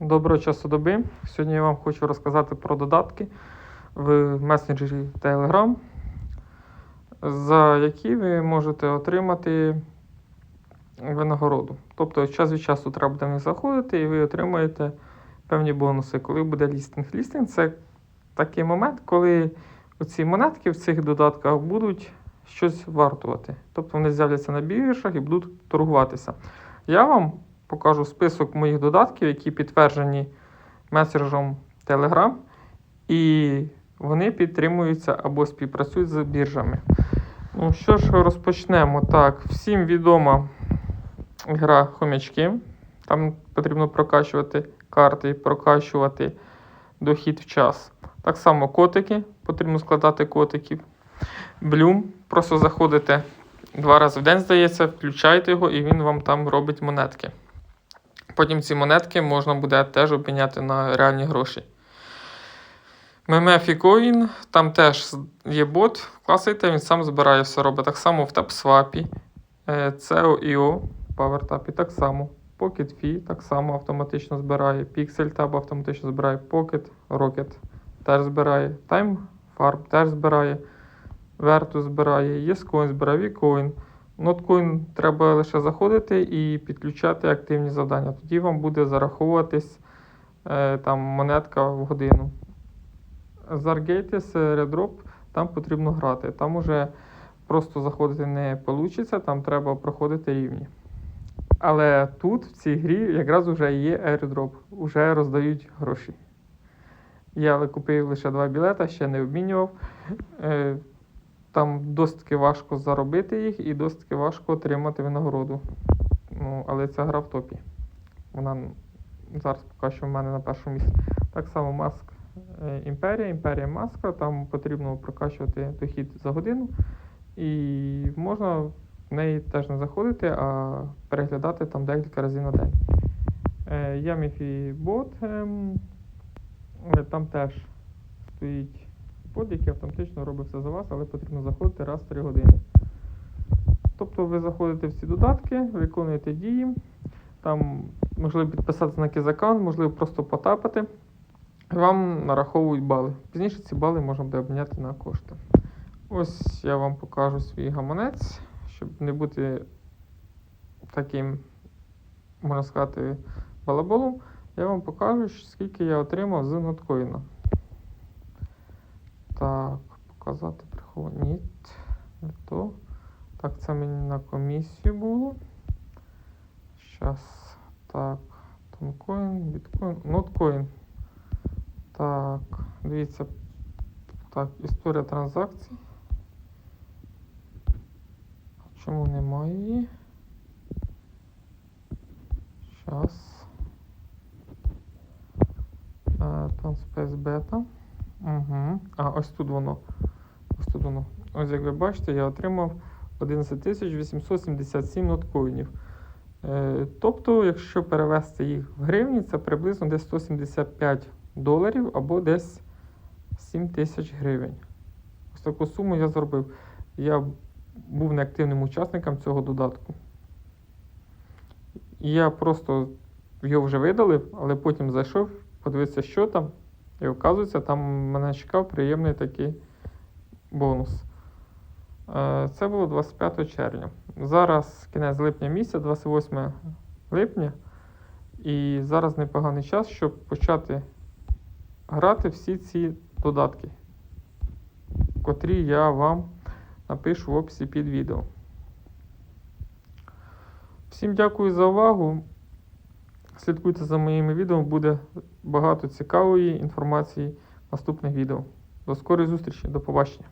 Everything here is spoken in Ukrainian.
Доброго часу доби. Сьогодні я вам хочу розказати про додатки в месенджері Telegram, за які ви можете отримати винагороду. Тобто час від часу треба буде них заходити і ви отримаєте певні бонуси. Коли буде лістинг. Лістинг це такий момент, коли оці монетки в цих додатках будуть щось вартувати. Тобто вони з'являться на біржах і будуть торгуватися. Я вам покажу список моїх додатків, які підтверджені месенджером Telegram, і вони підтримуються або співпрацюють з біржами. Ну що ж, розпочнемо. Так, всім відома гра хомячки. Там потрібно прокачувати карти прокачувати дохід в час. Так само котики, потрібно складати котиків. Блюм, просто заходите два рази в день, здається, включаєте його, і він вам там робить монетки. Потім ці монетки можна буде теж обміняти на реальні гроші. Coin, там теж є бот, класите, він сам збирає все робить. Так само в TapSwap, CEO.io, PowerTap так само. Pocket Fee так само автоматично збирає. Pixel Tab автоматично збирає. Pocket, Rocket теж збирає. Time Farm теж збирає. Vertus збирає, YesCoin збирає, Vcoin. Notcoin треба лише заходити і підключати активні завдання. Тоді вам буде зараховуватись е, там, монетка в годину. Zargatis, Redrop, там потрібно грати. Там уже просто заходити не вийде, там треба проходити рівні. Але тут, в цій грі, якраз вже є airdrop, вже роздають гроші. Я купив лише два білета, ще не обмінював. Там досить таки важко заробити їх і досить таки важко отримати винагороду. Ну, але ця гра в топі. Вона зараз поки що в мене на першому місці. Так само маск е, Імперія, Імперія маска, там потрібно прокачувати дохід за годину. І можна в неї теж не заходити, а переглядати там декілька разів на день. Е, Bot, ем, е, там теж стоїть бот, який автоматично робить все за вас, але потрібно заходити раз в 3 години. Тобто ви заходите в ці додатки, виконуєте дії, там можливо підписатися на якийсь аккаунт, можливо просто потапати. Вам нараховують бали. Пізніше ці бали можна буде обміняти на кошти. Ось я вам покажу свій гаманець, щоб не бути таким, можна сказати, балаболом. Я вам покажу, скільки я отримав з ноткоїна. Показати приховані. Ні, не то. Так, це мені на комісію було. Щас. Так. Тонкоін, біткоін, ноткоін. Так, дивіться. Так, історія транзакцій. Чому немає її? Щас. Е, Там Space Beta. Угу. А, ось тут воно. Ось. Ось як ви бачите, я отримав 11 877 ноткоїнів. Е, тобто, якщо перевести їх в гривні, це приблизно десь 175 доларів або десь 7 тисяч гривень. Ось таку суму я зробив. Я був неактивним учасником цього додатку. Я просто його вже видалив, але потім зайшов, подивився, що там. І оказується, там мене чекав приємний такий бонус. Е, Це було 25 червня. Зараз кінець липня місяця, 28 липня. І зараз непоганий час, щоб почати грати всі ці додатки, котрі я вам напишу в описі під відео. Всім дякую за увагу. Слідкуйте за моїми відео, буде багато цікавої інформації в наступних відео. До скорої зустрічі, до побачення.